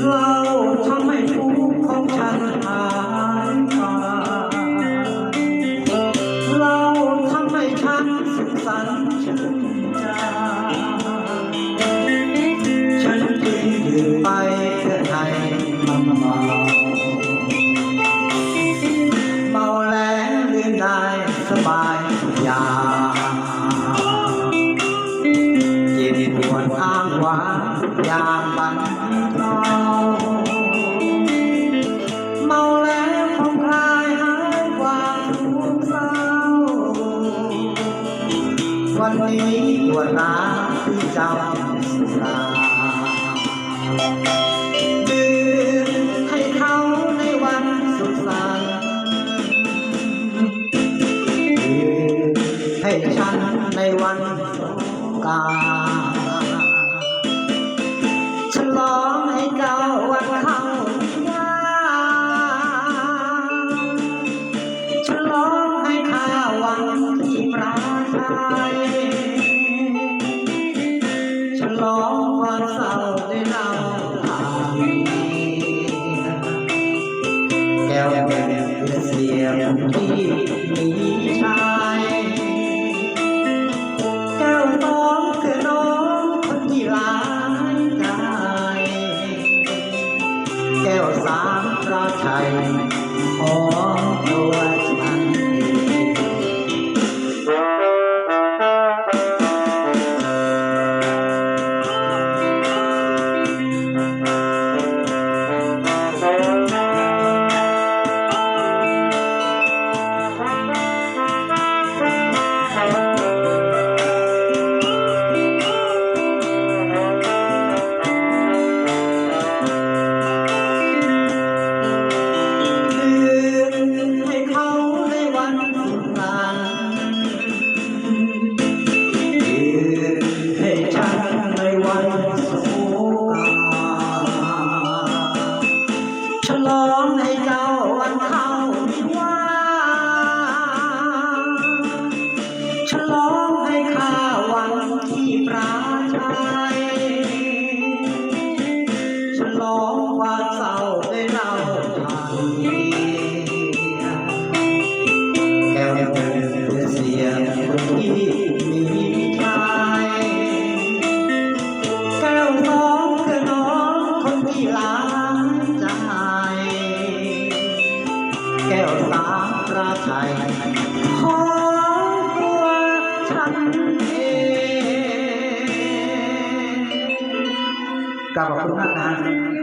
สุ วดอ้างว้างยางบรรเทาเมาแล้วคงคลายหายความทุกข์เศร้าวันนี้ปวดร้าที่เจ้าสุราดื่มให้เขาในวันสุขสันต์ดื่มให้ฉันในวันสงกาน ฉลองความเศร้าได้เล่าผ่าแก้วแก้วเสียงที่มีชายแก้วสองคือน้องคนที่หลายใจแก้วสามระชัย ก้วตามราชัยของตัวฉันเองกลับขอบคุณมากนะ